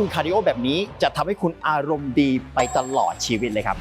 คุณคาร์ดิโอแบบนี้จะทำให้คุณอารมณ์ดีไปตลอดชีวิตเลยครับ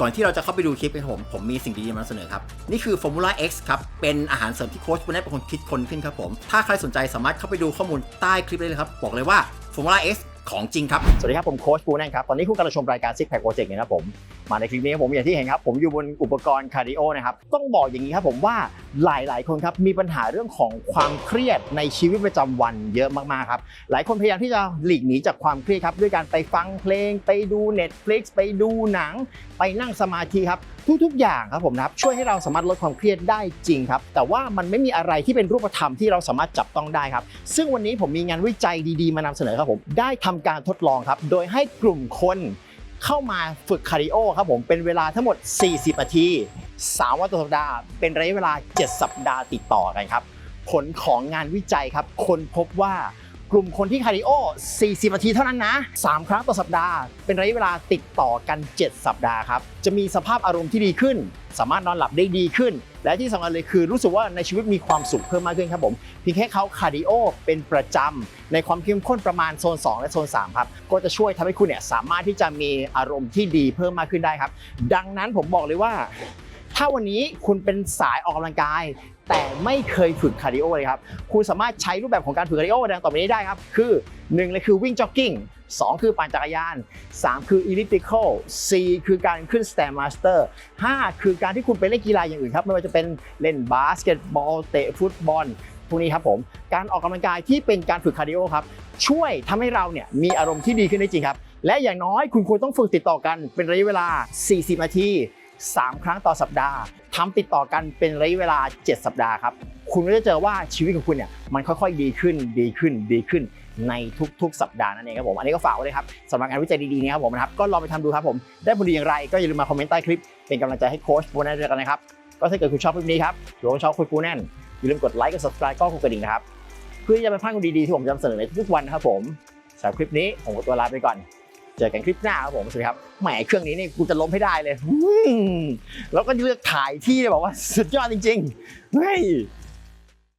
ก่อนที่เราจะเข้าไปดูคลิปกันผม ผมมีสิ่งดีๆมาเสนอครับ นี่คือ Formula X ครับ เป็นอาหารเสริมที่โค้ชปุณณะเป็นคนคิดคนขึ้นครับผม ถ้าใครสนใจสามารถเข้าไปดูข้อมูลใต้คลิปได้เลยครับ บอกเลยว่า Formula X ของจริงครับ สวัสดีครับ ผมโค้ชปูแนนครับ ตอนนี้คุณกำลังชมรายการ Six Pack Project เนี่ยนะครับผม มาในคลิปนี้ผมอย่างที่เห็นครับ ผมอยู่บนอุปกรณ์คาร์ดิโอนะครับ ต้องบอกอย่างนี้ครับผมว่าหลาย ๆ คนครับ มีปัญหาเรื่องของความเครียดในชีวิตประจำวันเยอะมาก ๆ ครับ หลายคนพยายามที่จะหลีกหนีจากความเครียดครับ ด้วยการไปฟังเพลง ไปดู Netflix ไปดูหนัง ไปนั่งสมาธิครับ ทุกๆ อย่างครับผมนะครับช่วยให้เราสามารถลดความเครียดได้จริงครับ แต่ว่ามันไม่มีอะไรที่เป็นรูปธรรมที่เราสามารถจับต้องได้ครับ ซึ่งวันนี้ผมมีงานวิจัยดีๆ มานำเสนอครับผมได้ทำการทดลองครับ โดยให้กลุ่มคนเข้ามาฝึกคาร์ดิโอครับผมเป็นเวลาทั้งหมด 40 นาที 3 วันต่อสัปดาห์ เป็นระยะเวลา 7 สัปดาห์ติดต่อกันครับ ผลของงานวิจัยครับ คนพบว่า กลุ่มคนที่คาร์ดิโอ 40 นาทีเท่านั้นนะ 3 ครั้งต่อสัปดาห์ เป็นระยะเวลาติดต่อกัน 7 สัปดาห์ครับ จะมีสภาพอารมณ์ที่ดีขึ้น สามารถนอนหลับได้ดีขึ้น และที่สำคัญเลยคือรู้สึกว่าในชีวิตมีความสุขเพิ่มมากขึ้นครับผมเพียงแค่เขาคาร์ดิโอเป็นประจำในความเข้มข้นประมาณโซน 2 และโซน 3 ครับ ก็จะช่วยทำให้คุณเนี่ยสามารถที่จะมีอารมณ์ที่ดีเพิ่มมากขึ้นได้ครับ ดังนั้นผมบอกเลยว่า ถ้าวันนี้คุณเป็นสายออกกำลังกาย แต่ไม่เคยฝึกคาร์ดิโอเลยครับ คุณสามารถใช้รูปแบบของการฝึกคาร์ดิโอดังต่อไปนี้ได้ครับ คือ 1 เลยคือวิ่งจ็อกกิ้ง 2 คือปั่นจักรยาน 3 คือ elliptical 4คือการขึ้น stairmaster 5คือการที่คุณไปเล่นกีฬาอย่างอื่นครับ ไม่ว่าจะเป็นเล่นบาสเกตบอล เตะฟุตบอลพวกนี้ครับผม การออกกำลังกายที่เป็นการฝึกคาร์ดิโอครับ ช่วยทำให้เราเนี่ยมีอารมณ์ที่ดีขึ้นได้จริงครับ และอย่างน้อยคุณควรต้องฝึกติดต่อกันเป็นระยะเวลา 40 นาที 3 ครั้งต่อสัปดาห์ทำติดต่อกันเป็นระยะเวลา 7 สัปดาห์ครับ คุณก็จะเจอว่าชีวิตของคุณเนี่ยมันค่อยๆดีขึ้นดีขึ้นดีขึ้นในทุกๆ สัปดาห์นั่นเองครับผม อันนี้ก็ฝากไว้เลยครับสำหรับงานวิจัยดีๆนี้ครับผมนะครับ ก็ลองไปทำดูครับผม ได้ผลดีอย่างไร ก็อย่าลืมมาคอมเมนต์ใต้คลิป เป็นกำลังใจให้โค้ชปูแนนด้วยกันนะครับ ก็ถ้าเกิดคุณชอบคลิปนี้ครับหรือว่าชอบค้ชปูแน่น อย่าลืมกดไลค์กด subscribe ก็กดกระดิ่งนะครับ เพื่อจะไม่พลาดข้อมูลดีๆที่ผมจะนำเสนอในทุกๆวันนะครับผมสำหรับคลิปนี้ผมขอตัวลาไปก่อน เจอกันคลิปหน้าครับผมสวัสดีครับแหมเครื่องนี้นี่กูจะล้มให้ได้เลยแล้วก็เลือกถ่ายที่เนี่ยบอกว่าสุดยอดจริงๆเฮ้ย